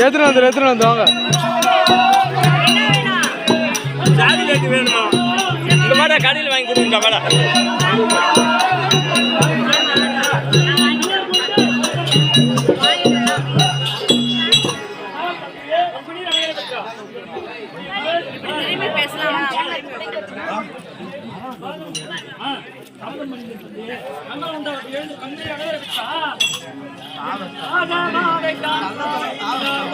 எடுத்துட்டு வந்துடு எடுத்துட்டு வந்து வாங்க. வேணுமா? இந்த மாதிரி கடையில் வாங்கி கொடுங்க மேடம் பேசலாம் ஆனால்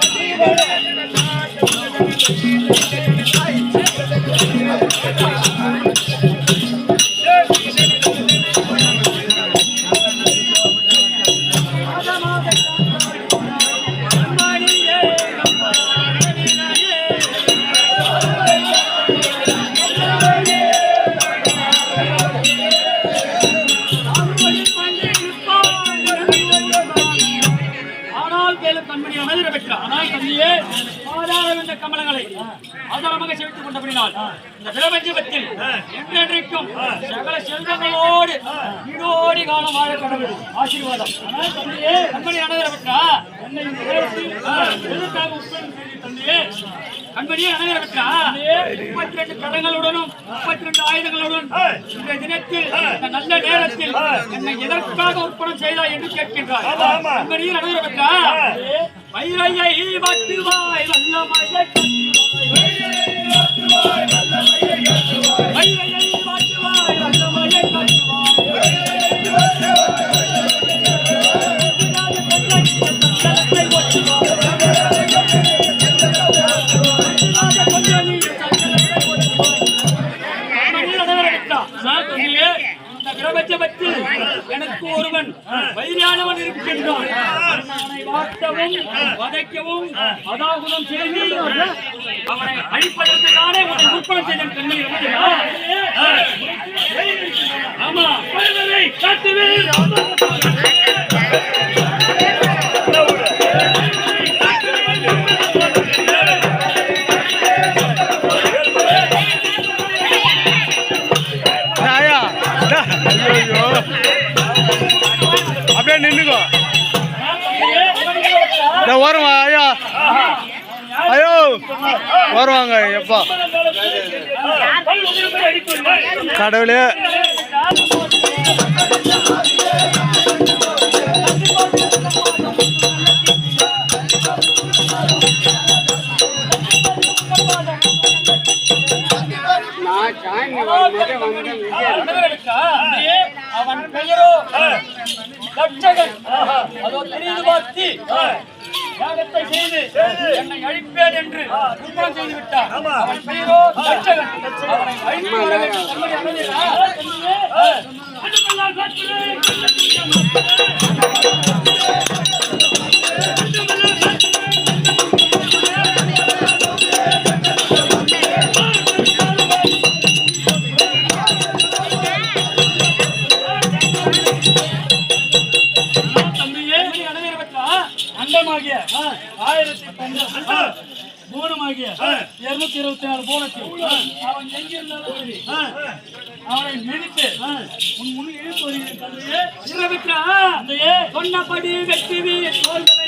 கொண்டபடினால் இந்த பிரபஞ்சத்தில் என்றென்றைக்கும் சகல செல்வங்களோடு வீடோடி காலம் வாழ கடவுள். ஆசீர்வாதம். கண்மணி இந்த தந்தையே? கண்மணியே அனைவரை பெற்றா? முப்பத்தி ரெண்டு கடங்களுடனும் முப்பத்தி ரெண்டு ஆயுதங்களுடன் இன்றைய தினத்தில் இந்த நல்ல நேரத்தில் என்னை எதற்காக உட்படம் செய்தாய் என்று கேட்கின்றார் கண்மணியே அனைவரை பெற்றா? வைரையை வட்டுவாய் வல்லமையை வைரையை எனக்கு ஒருவன் வைரியானவன் இருக்கின்றான் வாட்டவும் வதைக்கவும் அதாகுதம் செய்து அவனை அழிப்பதற்கு தானே உன்னை முற்படம் செய்த கண்மணி ஆமா காட்டுவே இந்த வருவா ஐயா. ஐயோ. வருவாங்க எப்பா கடவுளே. அவன் பெயரோ? தட்சகன் அதோ தெரிந்து பார்த்து. யாகத்தை செய்து என்னை அழிப்பேன் என்று குற்றம் செய்து அவன் பெயரோ தட்சகன் அவனை அழித்து வர வேண்டும் அவனை மிதித்து உன் முன் இழுத்து வருகிறேன் தந்தையே. இரவிற்றா தந்தையே. சொன்னபடி வெற்றி சொன்னபடி தோள்களை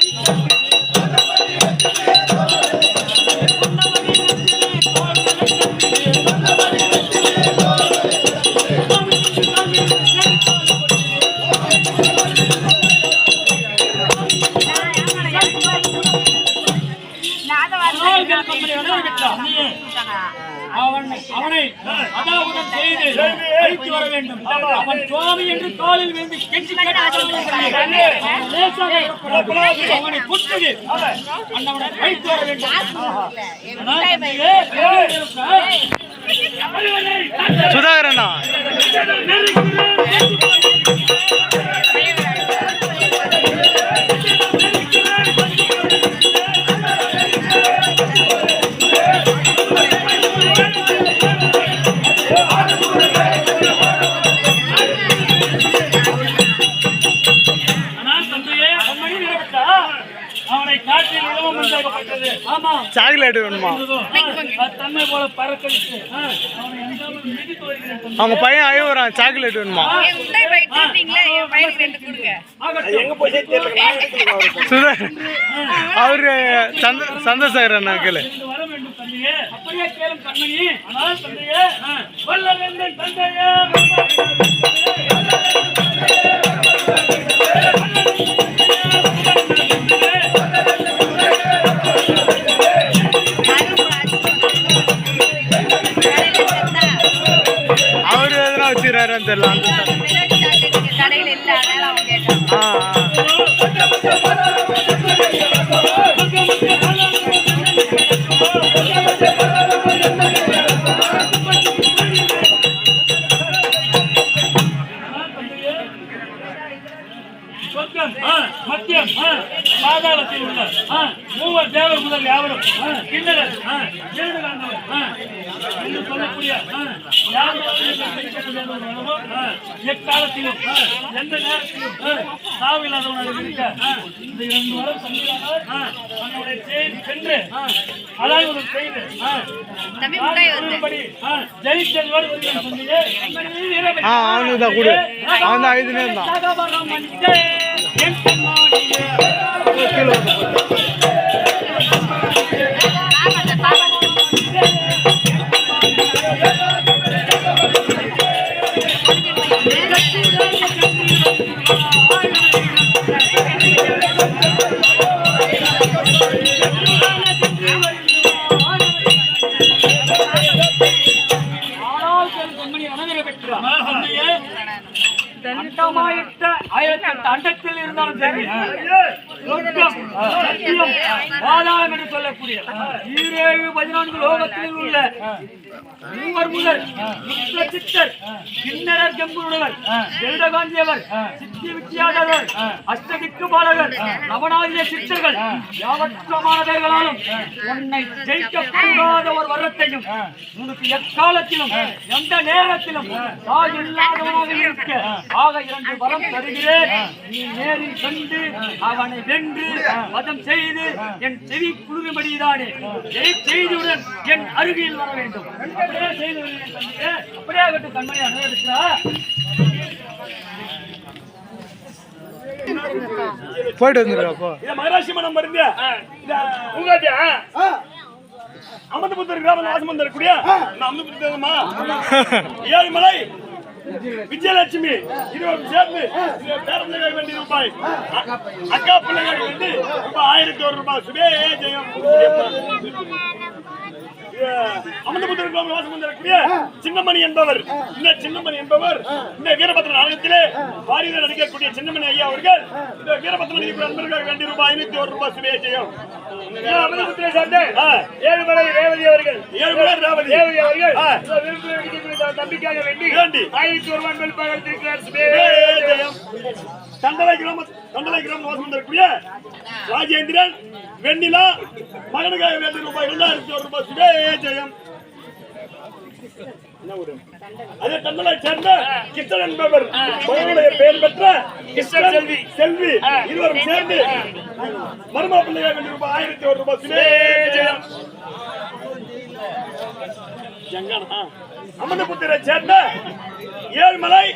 அழைத்து வர வேண்டும். அவன் சுவாமி என்று காலில் விழுந்து கெஞ்சி அவனை குத்துது அண்ணவனை அழைத்து வர வேண்டும். சுதாகரண்ணா அவனை காற்றில் இலவம் உண்டாக்கப்பட்டது. ஆமா. சாக்லேட் வேணுமா? தன்மை போல பறக்கடித்து. அவங்க பையன் அழுவுறான் சாக்லேட் வேணுமா? சுதர் அவரு சந்த சந்திரசேகர் அண்ணா கேளு. இங்கு வர வேண்டும் தந்தையே அப்படியே கேளும் கண்மணி. ஆனால் தந்தையே வல்ல வேண்டும் தந்தையே வச்சுக்கிறாருன்னு தெரியல ஆ மத்தியம் பாதாளத்தில் உள்ள மூவர் தேவர் முதல் யாவரும் ஆ, கிண்ணறர் ஆ, ஏழு காந்தவர் ஆ, என்று சொல்லக்கூடிய எக்காலத்திலும் எந்த நேரத்திலும் சாவில்லாதவனாக இருக்க இந்த இரண்டு வரம் செய்தி சென்று அதாவது செய்து அவனுக்கு தான் கொடு அவன் தான் இருந்தாலும் சரி. சொர்க்கம், சத்தியம், பாதாளம் என்று சொல்லக்கூடிய ஈரேழு பதினான்கு லோகத்தில் உள்ள மூவர் முதல் சித்தர் கிண்ணறர் கெம்புருடவர் கருடகாந்தியவர் சித்தி வித்தியாதவர் அஷ்டதிக்கு பாலகர் நவநாதிய சித்தர்கள் யாவற்றமானவர்களாலும் உன்னை ஜெயிக்க கூடாத ஒரு வரத்தையும் உனக்கு எக்காலத்திலும் எந்த நேரத்திலும் தாய் இல்லாதவனாக இருக்க. ஆக இரண்டு வரம் தருகிறேன். நீ நேரில் கண்டு அவனை வென்று வதம் செய்து என் செவி குழுகும்படிதானே ஜெய் செய்தியுடன் என் அருகில் வர வேண்டும். அப்படியே செய்து. அப்படியே ஆகட்டும் கண்மணி அனுபவிக்கிறா போயிட்டு வந்துருக்கா அப்போ இத மகராசி மனம் மருந்து இத உங்க அமந்தபுத்தர் கிராம வாசம் வந்திருக்கூடிய அமந்தபுத்தமா ஏழுமலை. விஜயலட்சுமி இருவரும் சேர்ந்து இந்த பேரப்பிள்ளைகள் வேண்டி ரூபாய். அக்கா பிள்ளைகள் வேண்டி ரூபாய் ஆயிரத்தி ஒரு ரூபாய். சுபே ஜெயம். அமந்தபுத்தர் கிராம வாசம் வந்திருக்கூடிய சின்னமணி என்பவர். இந்த சின்னமணி என்பவர் இந்த வீரபத்ர நாடகத்திலே வாரிதர் நடிக்கக்கூடிய சின்னமணி ஐயா அவர்கள் இந்த வீரபத்ர நடிகர் நண்பர்கள் வேண்டி ரூபாய் ஐநூத்தி ஒரு ரூபாய் சுபே ஜெயம். அமந்தபுத்திரை சார்ந்த ஏழுமலை ரேவதி அவர்கள். ஏழுமலை ரேவதி. ரேவதி அவர்கள். தம்பிக்காக வேண்டி ஆயிரத்தி ஒரு சுபே. ஜெயம். தண்டலை கிராம தண்டலை கிராம வாசம் வந்திருக்கூடிய ராஜேந்திரன் வெண்ணிலா மகனுக்காக வேண்டிய ரூபாய் இரண்டாயிரத்தி ஒரு ரூபாய் சுபே ஜெயம்? அதே தண்டலை சேர்ந்த கிருஷ்ணன் என்பவர். மகனுடைய பெயர் பெற்ற கிருஷ்ணன் செல்வி. செல்வி. இருவரும் சேர்ந்து மருமா வேண்டிய ரூபாய் ஆயிரத்தி ஒரு ரூபாய் ஜங்கானா. அமந்தபுத்திரை சேர்ந்த ஏழுமலை.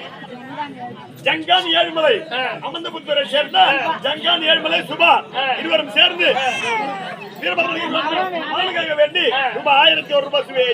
ஜங்கான் ஏழுமலை. அமந்தபுத்திரை சேர்ந்த ஜங்கான் ஏழுமலை சுபா. இருவரும் சேர்ந்து வீரபத்ரனுக்கு வேண்டி ரூபாய் ஆயிரத்தி ஒரு ரூபாய் சுவே